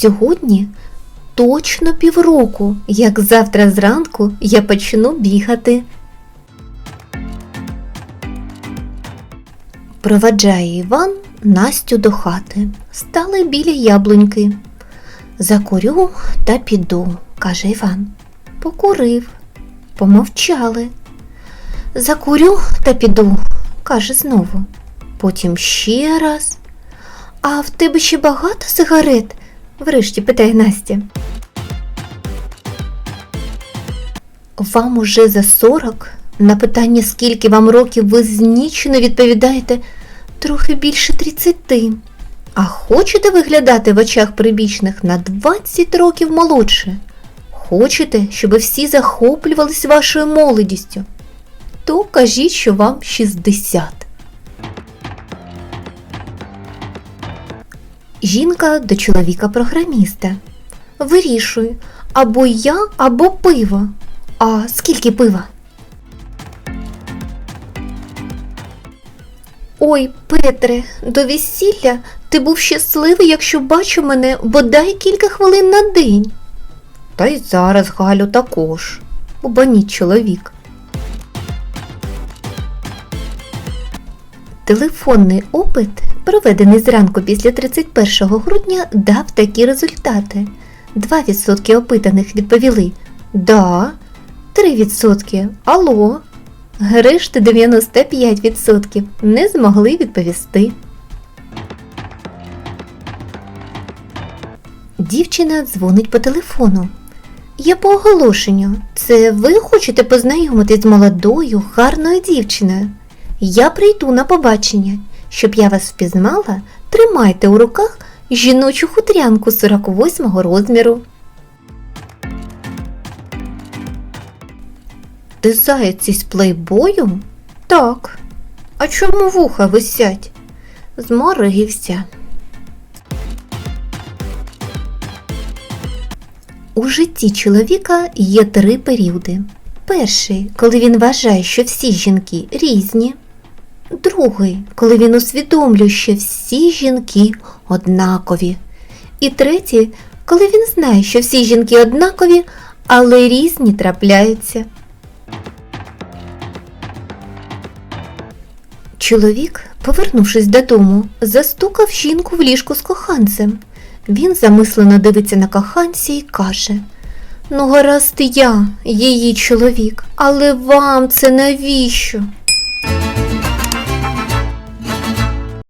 Сьогодні точно півроку, як завтра зранку я почну бігати. Проваджає Іван Настю до хати. Стали біля яблуньки. Закурю та піду, каже Іван. Покурив. Помовчали. Закурю та піду, каже знову. Потім ще раз. А в тебе ще багато сигарет? Врешті питає Настя. Вам уже за сорок? На питання, скільки вам років, ви знічено відповідаєте трохи більше тридцяти. А хочете виглядати в очах прибічних на 20 років молодше? Хочете, щоб всі захоплювались вашою молодістю? То кажіть, що вам 60. Жінка до чоловіка-програміста. Вирішуй, або я, або пиво. А скільки пива? Ой, Петре, до весілля ти був щасливий, якщо бачив мене бодай кілька хвилин на день. Та й зараз, Галю, також. Убаніть чоловік. Телефонний опит, проведений зранку після 31 грудня, дав такі результати. 2% опитаних відповіли Да, 3% Алло. Решти 95% не змогли відповісти. Дівчина дзвонить по телефону. Я по оголошенню. Це ви хочете познайомитись з молодою, гарною дівчиною? Я прийду на побачення. Щоб я вас впізнала, тримайте у руках жіночу хутрянку 48-го розміру. Ти заяць із плейбою? Так. А чому вуха висять? Зморигівся. У житті чоловіка є три періоди. Перший, коли він вважає, що всі жінки різні. Другий, коли він усвідомлює, що всі жінки однакові. І третій, коли він знає, що всі жінки однакові, але різні трапляються. Чоловік, повернувшись додому, застукав жінку в ліжку з коханцем. Він замислено дивиться на коханця і каже: Ну, гаразд я, її чоловік, але вам це навіщо?